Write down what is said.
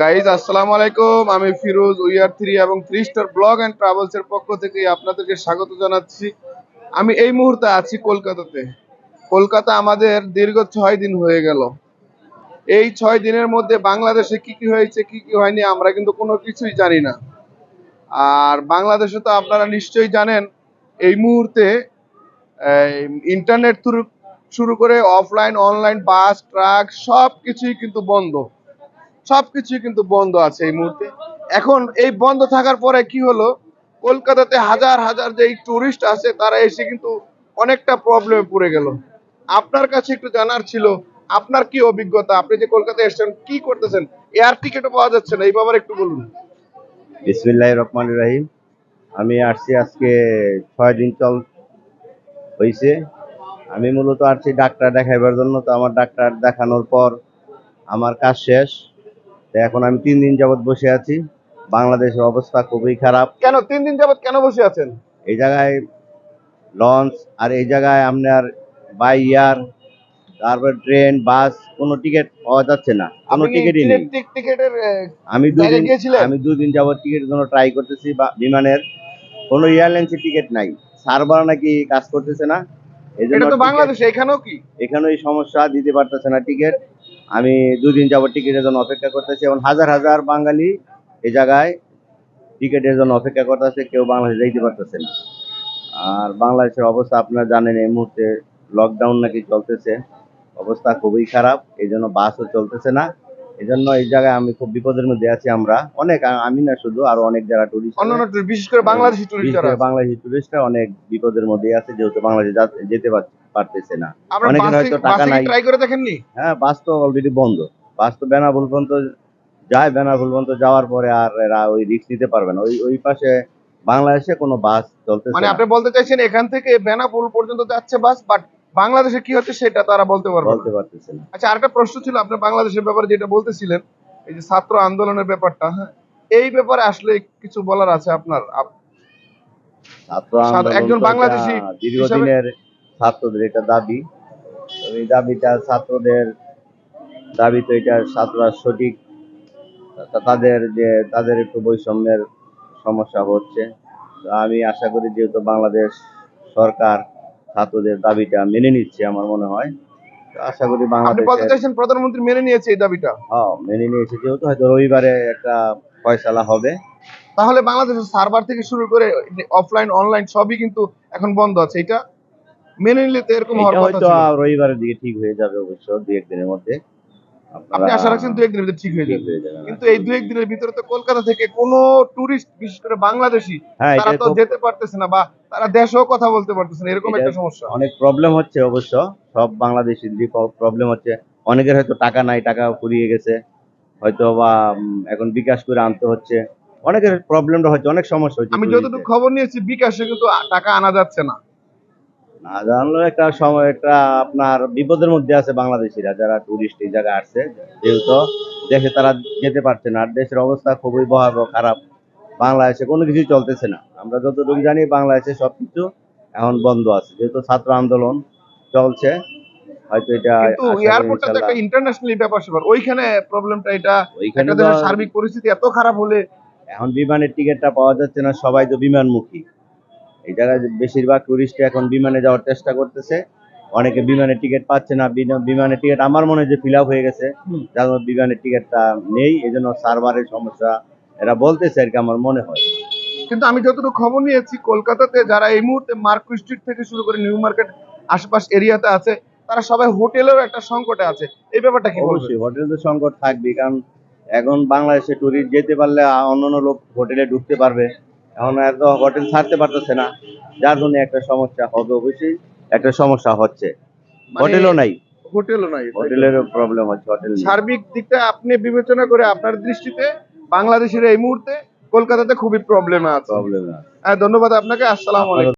Guys আসসালামু আলাইকুম। আমি ফিরোজ উইয়ার থ্রি এবং three star blog and travels এর পক্ষ থেকে আপনাদেরকে স্বাগত জানাচ্ছি। আমি এই মুহূর্তে আছি কলকাতাতে। কলকাতা আমাদের দীর্ঘ ছয় দিন হয়ে গেল। এই ছয় দিনের মধ্যে বাংলাদেশে কি কি হয়েছে, কি কি হয়নি, আমরা কিন্তু কোনো কিছুই জানি না। আর বাংলাদেশে তো আপনারা নিশ্চয়ই জানেন, এই মুহূর্তে ইন্টারনেট শুরু করে অফলাইন অনলাইন বাস ট্রাক সব কিছুই কিন্তু বন্ধ। সবকিছুই কিন্তু বন্ধ আছে এই মুহূর্তে। এখন এই বন্ধ থাকার পরে কি হলো? কলকাতাতে হাজার হাজার যে টুরিস্ট আছে, তারা এসে কিন্তু অনেকটা প্রবলেমে পড়ে গেল। আপনার কাছে একটু জানার ছিল, আপনার কি অভিজ্ঞতা? আপনি যে কলকাতায় এসেছেন, কি করতেছেন? এয়ার টিকিটও পাওয়া যাচ্ছে না, এই ব্যাপারে একটু বলুন। বিসমিল্লাহ রহমান রাহিম। আমি আসছি আজকে ছয় দিন চল হয়েছে আমি মূলত আসছি ডাক্তার দেখাইবার জন্য, তো আমার ডাক্তার দেখানোর পর আমার কাজ শেষ। এখন আমি তিন দিন যাবৎ বসে আছি। বাংলাদেশের অবস্থা খুবই খারাপ। কেন? তিন দিন যাবত কেন বসে আছেন? এই জায়গায় লঞ্চ আর এই জায়গায় আপনার বাই ইয়ার তারপর ট্রেন বাস কোনো টিকিট পাওয়া যাচ্ছে না। কোনো আপনি টিকিটই নেই। টিকেটের আমি গিয়েছিলেন? আমি দুই দিন যাবত টিকিটের জন্য ট্রাই করতেছি বা বিমানের। কোনো এয়ারলাইন্সের টিকিট নাই। সার্ভার নাকি কাজ করতেছে না। এই জন্য এটা তো ticket- বাংলাদেশে এখানেও কি? এখানেও এই সমস্যা দিতে পারতেছে না টিকিট। আমি দুদিন যাব টিকিটের জন্য অপেক্ষা করতেছি এবং হাজার হাজার বাঙালি এই জায়গায় টিকিটের জন্য অপেক্ষা করতেছে, কেউ বাংলাদেশে যাইতে পারতেছে না। আর বাংলাদেশের অবস্থা আপনারা জানেন এই মুহূর্তে লকডাউন নাকি চলতেছে, অবস্থা খুবই খারাপ, এই জন্য বাসও চলতেছে না। এই জন্য এই জায়গায় আমি খুব বিপদের মধ্যে আছি আমরা। অনেক আমি না শুধু আরও অনেক যারা টুরিস্ট অন্যান্য বিশেষ করে বাংলাদেশি বাংলাদেশি টুরিস্টরা অনেক বিপদের মধ্যে আছে যেহেতু বাংলাদেশে যেতে পারতেছে না। অনেকের হয়তো টাকা নাই। ট্রাই করে দেখেননি? হ্যাঁ বাস তো অলরেডি বন্ধ। বাস তো বেনাবুল পর্যন্ত যায় বেনাবুল পর্যন্ত যাওয়ার পরে আর এরা ওই রিস্ক নিতে পারবে না। ওই ওই পাশে বাংলাদেশে কোনো বাস চলতেছে মানে আপনি বলতে চাইছেন এখান থেকে বেনাপুল পর্যন্ত যাচ্ছে বাস বাট বাংলাদেশে কি হচ্ছে সেটা তারা বলতে পারবে। বলতে পারতেছে না। আচ্ছা আরেকটা প্রশ্ন ছিল আপনি বাংলাদেশের ব্যাপারে যেটা বলতেছিলেন এই যে ছাত্র আন্দোলনের ব্যাপারটা হ্যাঁ এই ব্যাপারে আসলে কিছু বলার আছে আপনার? ছাত্র একজন বাংলাদেশি দীর্ঘদিনের ছাত্রদের এটা দাবি। তো এই দাবিটা ছাত্রদের দাবি তো এটা ছাত্ররা সঠিক তাদের যে তাদের একটু বৈষম্যের সমস্যা হচ্ছে। আমি আশা করি যেহেতু বাংলাদেশ সরকার ছাত্রদের দাবিটা মেনে নিচ্ছে আমার মনে হয়। আশা করি চাইছেন প্রধানমন্ত্রী মেনে নিয়েছে এই দাবিটা? হ্যাঁ মেনে নিয়েছে। যেহেতু হয়তো রবিবারে একটা ফয়সালা হবে। তাহলে বাংলাদেশের সার্ভার থেকে শুরু করে অফলাইন অনলাইন সবই কিন্তু এখন বন্ধ আছে। এটা মেনে নিলে তো এরকম হওয়ার কথা হয়তো ছিল। রবিবারের দিকে ঠিক হয়ে যাবে অবশ্য দু একদিনের মধ্যে। আপনি আশা রাখছেন দু একদিনের ভিতরে ঠিক হয়ে যাবে। কিন্তু এই দু একদিনের ভিতরে তো কলকাতা থেকে কোনো টুরিস্ট বিশেষ করে বাংলাদেশি হ্যাঁ তারা তো যেতে পারতেছে না বা তারা দেশেও কথা বলতে পারতেছে না এরকম একটা সমস্যা। অনেক প্রবলেম হচ্ছে অবশ্য। সব বাংলাদেশির প্রবলেম হচ্ছে অনেকের হয়তো টাকা নাই টাকা ফুরিয়ে গেছে হয়তো বা এখন বিকাশ করে আনতে হচ্ছে। অনেকের প্রবলেমটা হচ্ছে অনেক সমস্যা হচ্ছে আমি যতটুকু খবর নিয়েছি বিকাশে কিন্তু টাকা আনা যাচ্ছে না। না। একটা সময় একটা আপনার বিপদের মধ্যে আছে বাংলাদেশিরা যারা টুরিস্ট এই জায়গায় আসছে যেহেতু দেশে তারা যেতে পারছে না আর দেশের অবস্থা খুবই ভয়াবহ খারাপ। বাংলাদেশে কোনো কিছুই চলতেছে না। আমরা যতটুকু জানি বাংলাদেশে সবকিছু এখন বন্ধ আছে। যেহেতু ছাত্র আন্দোলন চলছে হয়তো এটা কিন্তু এয়ারপোর্টটা একটা ইন্টারন্যাশনালি ব্যাপার স্যাপার ওইখানে প্রবলেমটা এটা ওইখানে সার্বিক পরিস্থিতি এত খারাপ হলে এখন বিমানের টিকিটটা পাওয়া যাচ্ছে না সবাই তো বিমানমুখী। এই জায়গায় বেশিরভাগ টুরিস্ট এখন বিমানে যাওয়ার চেষ্টা করতেছে। অনেকে বিমানের টিকিট পাচ্ছে না বিমানের টিকিট আমার মনে হয় যে ফিল হয়ে গেছে। যার বিমানের টিকিটটা নেই এই জন্য সার্ভারের সমস্যা এরা বলতেছে আর কি আমার মনে হয়। কিন্তু আমি যতটুকু খবর নিয়েছি কলকাতাতে যারা এই মুহূর্তে মার্কো স্ট্রিট থেকে শুরু করে নিউ মার্কেট আশপাশ এরিয়াতে আছে তারা সবাই হোটেলেরও একটা সংকটে আছে। এই ব্যাপারটা কি অবশ্যই হোটেল তো সংকট থাকবে কারণ এখন বাংলাদেশে টুরিস্ট যেতে পারলে অন্যান্য লোক হোটেলে ঢুকতে পারবে। এখন এত হোটেল ছাড়তে পারতেছে না। যার জন্য একটা সমস্যা হবে অবশ্যই একটা সমস্যা হচ্ছে। মানে হোটেলও নাই। হোটেলও নাই। হোটেলের প্রবলেম হচ্ছে হোটেল সার্বিক দিকটা আপনি বিবেচনা করে আপনার দৃষ্টিতে বাংলাদেশের এই মুহূর্তে কলকাতাতে খুবই প্রবলেম আছে। প্রবলেম আছে। হ্যাঁ, ধন্যবাদ আপনাকে। আসসালাম আলাইকুম।